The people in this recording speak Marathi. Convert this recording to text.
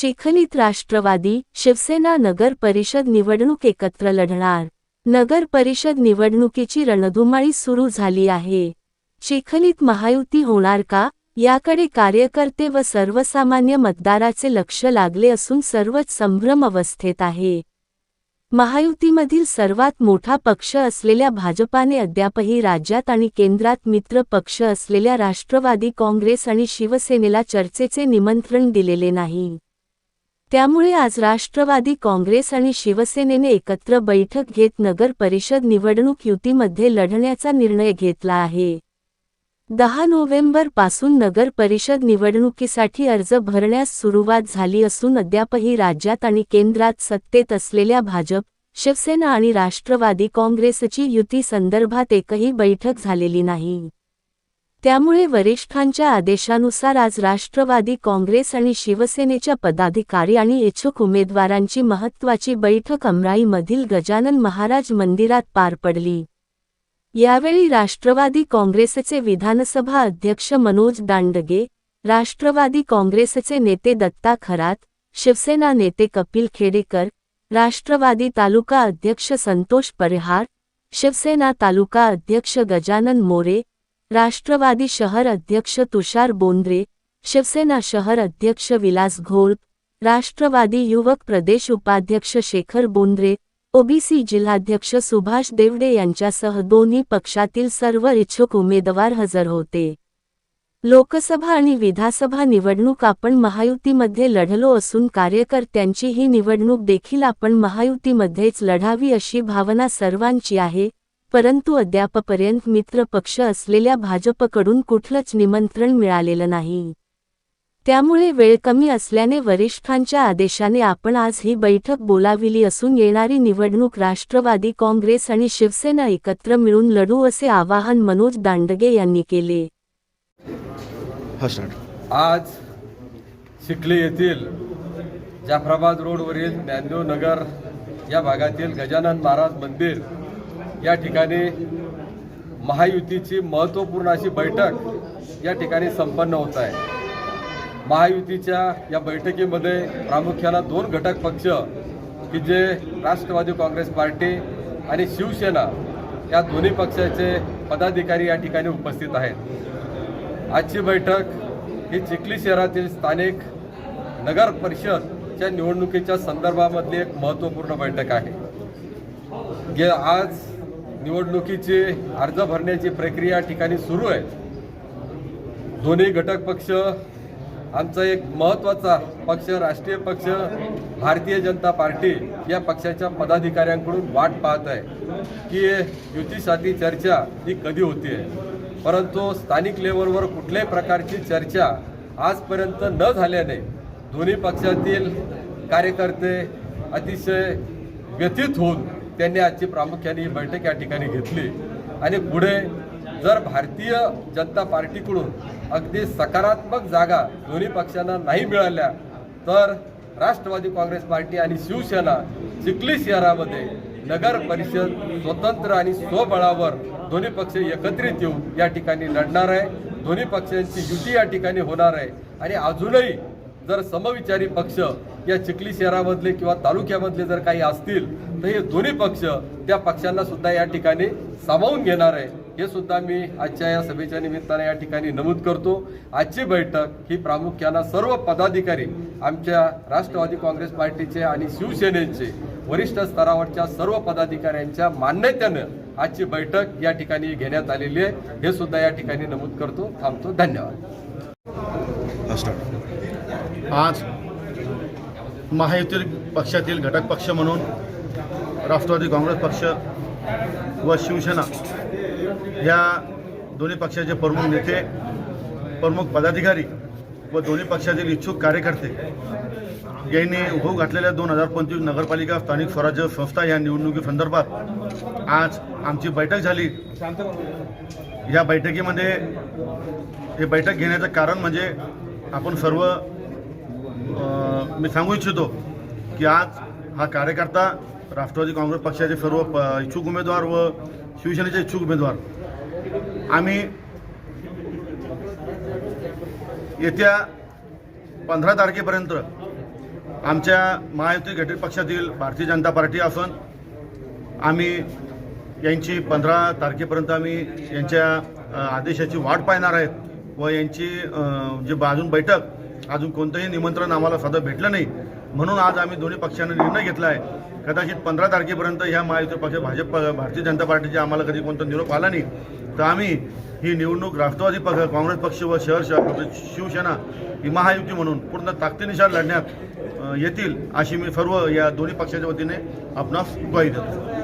चिखलीत राष्ट्रवादी शिवसेना नगर परिषद निवडणूक एकत्र लढणार. नगर परिषद निवडणुकीची रणधुमाळी सुरू झाली आहे. चिखलीत महायुती होणार का? याकडे कार्यकर्ते व सर्वसामान्य मतदाराचे लक्ष लागले असून सर्वच संभ्रम अवस्थेत आहे. महायुतीमधील सर्वात मोठा पक्ष असलेल्या भाजपाने अद्यापही राज्यात आणि केंद्रात मित्र पक्ष असलेल्या राष्ट्रवादी काँग्रेस आणि शिवसेनेला चर्चेचे निमंत्रण दिलेले नाही. त्यामुळे आज राष्ट्रवादी काँग्रेस आणि शिवसेनेने एकत्र बैठक घेत नगर परिषद निवडणूक युतीमध्ये लढण्याचा निर्णय घेतला आहे. दहा नोव्हेंबरपासून नगर परिषद निवडणुकीसाठी अर्ज भरण्यास सुरुवात झाली असून अद्यापही राज्यात आणि केंद्रात सत्तेत असलेल्या भाजप शिवसेना आणि राष्ट्रवादी काँग्रेसची युती संदर्भात एकही बैठक झालेली नाही. त्यामुळे वरिष्ठांच्या आदेशानुसार आज राष्ट्रवादी काँग्रेस आणि शिवसेनेच्या पदाधिकारी आणि इच्छुक उमेदवारांची महत्त्वाची बैठक अमराईमधील गजानन महाराज मंदिरात पार पडली. यावेळी राष्ट्रवादी काँग्रेसचे विधानसभा अध्यक्ष मनोज दांडगे राष्ट्रवादी काँग्रेसचे नेते दत्ता खरात शिवसेना नेते कपिल खेडेकर राष्ट्रवादी तालुका अध्यक्ष संतोष परिहार शिवसेना तालुका अध्यक्ष गजानन मोरे राष्ट्रवादी शहर अध्यक्ष तुषार बोंद्रे शिवसेना शहर अध्यक्ष विलास घोळ राष्ट्रवादी युवक प्रदेश उपाध्यक्ष शेखर बोंद्रे ओबीसी जिल्हाध्यक्ष सुभाष देवडे यांच्यासह दोन्ही पक्षातील सर्व इच्छुक उमेदवार हजर होते. लोकसभा आणि विधानसभा निवडणूक आपण महायुतीमध्ये लढलो असून कार्यकर्त्यांची ही निवडणूक देखील आपण महायुतीमध्येच लढावी अशी भावना सर्वांची आहे परंतु अद्यापपर्यंत मित्र पक्ष असलेल्या भाजपकडून कुठलंच निमंत्रण मिळालेलं नाही. त्यामुळे वेळ कमी असल्याने वरिष्ठांच्या आदेशाने आपण आज ही बैठक बोलाविली असून येणारी निवडणूक राष्ट्रवादी काँग्रेस आणि शिवसेना एकत्र मिळून लढू असे आवाहन मनोज दांडगे यांनी केले. आज चिखली येथील जाफराबाद रोडवरील ज्ञानदेव नगर या भागातील गजानन महाराज मंदिर या ठिकाणी महायुतीची महत्त्वपूर्ण अशी बैठक या ठिकाणी संपन्न होत आहे. महायुतीच्या या बैठकीमध्ये प्रामुख्यानं दोन घटक पक्ष की जे राष्ट्रवादी काँग्रेस पार्टी आणि शिवसेना या दोन्ही पक्षाचे पदाधिकारी या ठिकाणी उपस्थित आहेत. आजची बैठक ही चिखली शहरातील स्थानिक नगर परिषदच्या निवडणुकीच्या संदर्भामधली एक महत्त्वपूर्ण बैठक आहे. गे आज निवडणुकीचे अर्ज भरण्याची प्रक्रिया ठिकाणी सुरू आहे. दोन्ही घटक पक्ष आमचा एक महत्त्वाचा पक्ष राष्ट्रीय पक्ष भारतीय जनता पार्टी या पक्षाच्या पदाधिकाऱ्यांकडून वाट पाहत आहे की युतीसाठी चर्चा ही कधी होती आहे परंतु स्थानिक लेवलवर कुठल्याही प्रकारची चर्चा आजपर्यंत न झाल्याने दोन्ही पक्षातील कार्यकर्ते अतिशय व्यथित होऊन त्यांनी आजची प्रामुख्याने ही बैठक या ठिकाणी घेतली. आणि पुढे जर भारतीय जनता पार्टीकडून अगदी सकारात्मक जागा दोन्ही पक्षांना नाही मिळाल्या तर राष्ट्रवादी काँग्रेस पार्टी आणि शिवसेना चिखली शहरामध्ये नगर परिषद स्वतंत्र आणि स्वबळावर दोन्ही पक्ष एकत्रित येऊन या ठिकाणी लढणार आहे. दोन्ही पक्षांची युती या ठिकाणी होणार आहे. आणि अजूनही जर समविचारी पक्ष या चिखली शहरामधले किंवा तालुक्यामधले जर काही असतील तर हे दोन्ही पक्ष त्या पक्षांना सुद्धा या ठिकाणी सामावून घेणार आहे. हे सुद्धा मी आजच्या या सभेच्या निमित्ताने या ठिकाणी नमूद करतो. आजची बैठक ही प्रामुख्यानं सर्व पदाधिकारी आमच्या राष्ट्रवादी काँग्रेस पार्टीचे आणि शिवसेनेचे वरिष्ठ स्तरावरच्या सर्व पदाधिकाऱ्यांच्या मान्यतेनं आजची बैठक या ठिकाणी घेण्यात आलेली आहे. हे सुद्धा या ठिकाणी नमूद करतो थांबतो. धन्यवाद. आज महायुती पक्षातील घटक पक्ष म्हणून राष्ट्रवादी काँग्रेस पक्ष व शिवसेना या दोन्ही पक्षाचे प्रमुख नेते प्रमुख पदाधिकारी व दोन्ही पक्षातील इच्छुक कार्यकर्ते यांनी उभं घातलेल्या दोन हजार पंचवीस नगरपालिका स्थानिक स्वराज्य संस्था या निवडणुकीसंदर्भात आज आमची बैठक झाली. या बैठकीमध्ये हे बैठक घेण्याचं कारण म्हणजे आपण सर्व मी सांगू इच्छितो की आज हा कार्यकर्ता राष्ट्रवादी काँग्रेस पक्षाचे सर्व प इच्छुक उमेदवार व शिवसेनेचे इच्छुक उमेदवार. आम्ही येत्या पंधरा तारखेपर्यंत आमच्या महायुती घटक पक्षातील भारतीय जनता पार्टी असून आम्ही यांची पंधरा तारखेपर्यंत आम्ही यांच्या आदेशाची वाट पाहणार आहेत व यांची जी बाजून बैठक अजून कोणतंही निमंत्रण आम्हाला साधं भेटलं नाही. म्हणून आज आम्ही दोन्ही पक्षांना निर्णय घेतला आहे कदाचित पंधरा तारखेपर्यंत ह्या महायुती पक्ष भाजप भारतीय जनता पार्टीचे आम्हाला कधी कोणता निरोप आला नाही. तर आम्ही ही निवडणूक राष्ट्रवादी पक्ष काँग्रेस पक्ष व शहर शहर शिवसेना ही महायुती म्हणून पूर्ण ताकदीनुसार लढण्यात येतील अशी मी सर्व या दोन्ही पक्षाच्या वतीने आपणास ग्वाही देतो.